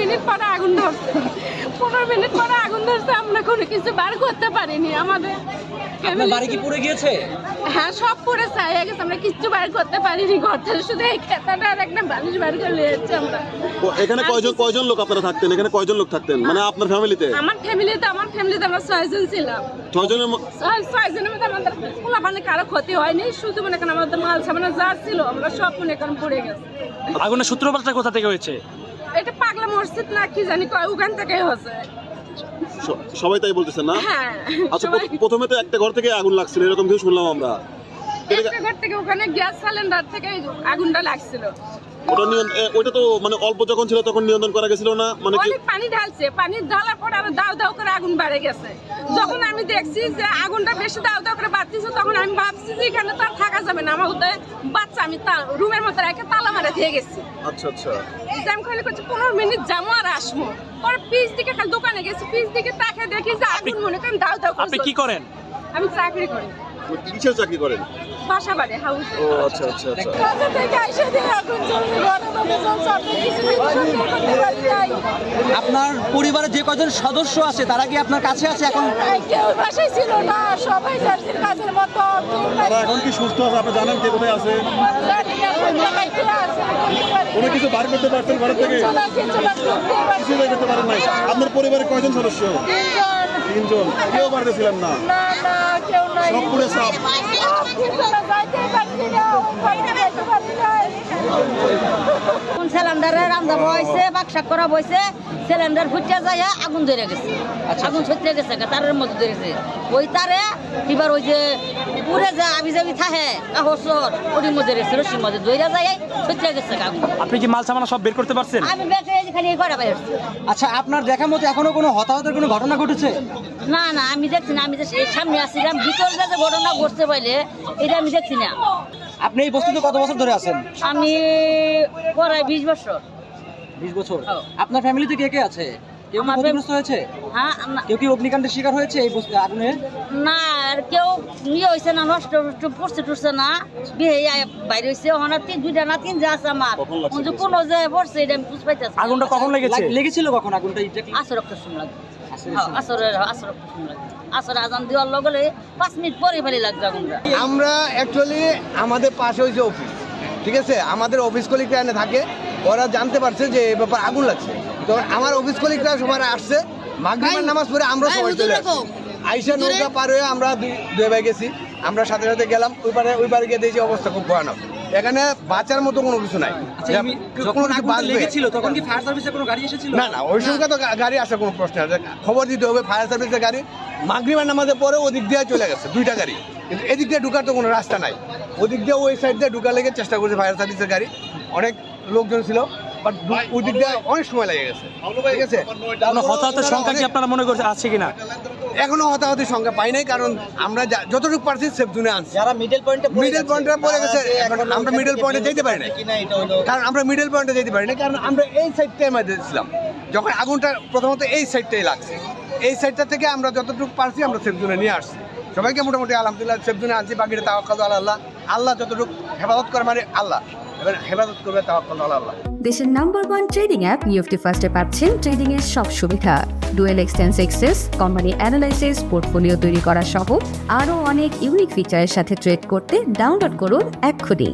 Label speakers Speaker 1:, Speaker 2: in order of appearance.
Speaker 1: Minute পরে আগুন ধরছে। পনেরো মিনিট পরে আগুন ধরছে আমরা কোনো কিছু বার করতে পারিনি আমাদের
Speaker 2: বাড়ি কি পুড়ে গিয়েছে?
Speaker 1: হ্যাঁ সব পুরো ছাই গেছে আমরা কিচ্ছু বার করতে পারিনি ঘর থেকে শুধু এই খেতাটা আর একটা বালিশ বার করে নিয়ে যাচ্ছি আমরা।
Speaker 3: এখানে কয়জন কয়জন লোক আপনারা থাকতেন? এখানে কয়জন লোক থাকতেন? মানে আপনার ফ্যামিলিতে
Speaker 1: আমার ফ্যামিলিতে আমার ফ্যামিলিতে আমরা ছয়জন ছিলাম।
Speaker 3: ছয়জনের
Speaker 1: ছয়জনের মধ্যে আমাদের মানে কারও ক্ষতি হয়নি শুধু মনে করেন আমাদের মাল সামান্য যা ছিল আমরা সব মনে করেন পড়ে গেছে।
Speaker 2: আগুনের সূত্রপাতটা কোথা থেকে হয়েছে?
Speaker 1: মসজিদ না কি জানি কয় ওখান থেকে হচ্ছে।
Speaker 3: সবাই তাই বলতেছে না?
Speaker 1: হ্যাঁ
Speaker 3: আচ্ছা প্রথমে তো একটা ঘর থেকে আগুন লাগছিল এরকম কিছু শুনলাম আমরা।
Speaker 1: একটা ঘর থেকে ওখানে গ্যাস সিলিন্ডার থেকে আগুনটা লাগছিল।
Speaker 3: ওটা তো মানে অল্প যখন ছিল তখন নিয়ন্ত্রণ করা গেছিল না? মানে কি?
Speaker 1: পানি ঢালছে। পানি ঢালার পর আরও দাও দাও করে আগুন বেড়ে গেছে। যখন আমি দেখছি যে আগুনটা বেশি দাও দাও করে বাড়তেছে তখন আমি ভাবছি যে এখানে তো আর থাকা যাবে না। আমার হতে বাচ্চা আমি রুমের মধ্যে রেখে তালা মারা দিয়ে গেছি।
Speaker 3: আচ্ছা আচ্ছা।
Speaker 1: আমি খালি করছি পনেরো মিনিট যাব আর আসব। পরে পিস দিকে খালি দোকানে গেছি পিস দিকে তাকে দেখি যে আগুন মনে করেন দাও দাও করে
Speaker 2: আপনি কি করেন?
Speaker 1: আমি চাকরি করি।
Speaker 3: কিসের চাকরি করেন?
Speaker 1: বাসা বাড়ি হাউস
Speaker 3: ও আচ্ছা আচ্ছা আচ্ছা।
Speaker 1: কাজে থেকে আইসা দিয়ে আগুন জ্বলছে ঘরের মধ্যে আপনি কিছু করতে পারি নাই।
Speaker 4: আপনার পরিবারের যে কজন সদস্য আছে তারা কি আপনার কাছে আছে এখন?
Speaker 1: নাই, কেউ বাসায় ছিল না সবাই কাজের মতো
Speaker 3: তারা এখন কি সুস্থ আছে? আপনি জানেন কে কোথায় আছে?
Speaker 1: কোন
Speaker 3: কিছু বার করতে পারছেন ঘর থেকে? কিছু বের করতে পারেন নাই। আপনার পরিবারে কয়জন সদস্য?
Speaker 1: তিনজন।
Speaker 3: কেউ পারতেছিলেন না?
Speaker 1: না, না, কেউ নাই।
Speaker 3: সব। পুড়ে
Speaker 1: সব তিনজনে পারছি না, ওই পাশে যাইতে পারি
Speaker 5: কোন সিলিন্ডারে রান্না বইছে বাক্সা করা বইছে সিলিন্ডার ফুটে যায় আগুন ধরে গেছে। আগুন ছুটতে গেছে তারের মধ্যে ধরেছে ওই তারে এবার ওই যে পুরে যে আবি যাবি থাহে কাহর ওটির মধ্যে রেখেছে রশির মধ্যে ধরে যায় ছুটতে গেছে আগুন।
Speaker 2: আপনি কি মাল সামানা সব বের করতে পারছেন?
Speaker 5: আমি বেঁচে খালি করা বাইরে
Speaker 4: আচ্ছা আপনার দেখা মতো এখনও কোনো হতাহতের কোনো ঘটনা ঘটেছে?
Speaker 5: না না আমি দেখছি না আমি যে সামনে আসছিলাম ভিতরে যে ঘটনা ঘটতে পাইলে এটা আমি দেখছি না।
Speaker 4: আপনি এই বস্তুতে কত বছর ধরে আছেন?
Speaker 5: আমি প্রায় বিশ বছর।
Speaker 4: বিশ বছর।
Speaker 5: হ্যাঁ।
Speaker 4: আপনার ফ্যামিলিতে কে কে আছে? কেউ ক্ষতিগ্রস্ত হয়েছে?
Speaker 5: হ্যাঁ না-
Speaker 4: কেউ কি অগ্নিকাণ্ডের শিকার হয়েছে এই বস্তু আগুনে
Speaker 5: না আর কেউ নিয়ে হয়েছে না নষ্ট পড়ছে টুরছে না। বিয়ে বাইরে হয়েছে। ওখানে তিন দুইটা না তিন যা আছে আমার।
Speaker 3: কখন
Speaker 5: কিন্তু কোনো যে পড়ছে এটা আমি বুঝ পাইতেছি
Speaker 2: আগুনটা কখন লেগেছে?
Speaker 4: লেগেছিল কখন? আগুনটা?
Speaker 5: আসর রক্ত শুন লাগে
Speaker 4: আসরের
Speaker 5: হ্যাঁ, আসর শুন লাগে। আসর আজান দেওয়ার লগে লগে পাঁচ মিনিট পরে ফেলে লাগছে
Speaker 6: আমরা। অ্যাকচুয়ালি আমাদের পাশে হয়েছে অফিস ঠিক আছে? আমাদের অফিস কলিগরা এনে থাকে ওরা জানতে পারছে যে এই ব্যাপার আগুন লাগছে। তো আমার অফিস কলিগরা সবার আসছে মাগরিবের নামাজ পড়ে আমরা সবাই চলে আসছি। আইসা নৌকা পার হয়ে আমরা দুই ভাই গেছি আমরা সাথে সাথে গেলাম ওই পারে ওই পারে গিয়ে দেখছি অবস্থা খুব ভয়ানক এখানে বাঁচার মতো কোনো কিছু নাই
Speaker 4: আচ্ছা,
Speaker 6: যে
Speaker 4: এমনি
Speaker 6: কোনো
Speaker 4: যখন
Speaker 6: কিছু
Speaker 4: আগুনটা
Speaker 6: বাঁচবে
Speaker 4: লেগেছিল তখন কি ফায়ার সার্ভিসের কোনো গাড়ি এসেছিল
Speaker 6: না না ওই সঙ্গে তো গাড়ি আসার কোনো প্রশ্ন আছে খবর দিতে হবে ফায়ার সার্ভিসের গাড়ি মাগরিবার নামাজের পরে ওদিক দিয়ে চলে গেছে দুইটা গাড়ি কিন্তু এদিক দিয়ে ঢুকার তো কোনো রাস্তা নাই ওদিক দিয়ে ওই সাইড দিয়ে ঢুকার লেগে চেষ্টা করছে ফায়ার সার্ভিসের গাড়ি অনেক লোকজন ছিল বাট ওদিক দিয়ে অনেক সময় লেগে গেছে ঠিক আছে
Speaker 2: হতাহতের সংখ্যা কি আপনারা মনে করছে আছে কিনা
Speaker 6: এখনও হতাহতের সংখ্যা পাই নাই কারণ আমরা যতটুকু পারছি সেফ জোনে আনছি।
Speaker 4: যারা মিডল পয়েন্টে
Speaker 6: মিডল পয়েন্টে পড়ে গেছে এখন আমরা মিডল পয়েন্টে যেতে পারি না কারণ আমরা মিডল পয়েন্টে যেতে পারি না কারণ আমরা এই সাইডটাই আমাদের ছিলাম যখন আগুনটা প্রথমত এই সাইডটাই লাগছে। এই সাইডটা থেকে আমরা যতটুকু পারছি আমরা সেফ জোনে নিয়ে আসছি। সবাইকে মোটামুটি আলহামদুলিল্লাহ সেফ জোনে আনছি, বাকিটা তাওয়াক্কাল আল্লাহ। আল্লাহ যতটুকু হেফাজত করে মানে আল্লাহ। এবার হেফাজত করবে তাওয়াক্কাল আল্লাহ।
Speaker 7: দেশের number one trading app UFT ফার্স্টে পাচ্ছেন ট্রেডিং এর সব সুবিধা। ডুয়েল এক্সটেন্স এক্সেস কোম্পানি অ্যানালাইসিস পোর্টফোলিও তৈরি করা সহ আরও অনেক ইউনিক ফিচারের সাথে ট্রেড করতে ডাউনলোড করুন এক্ষুনি।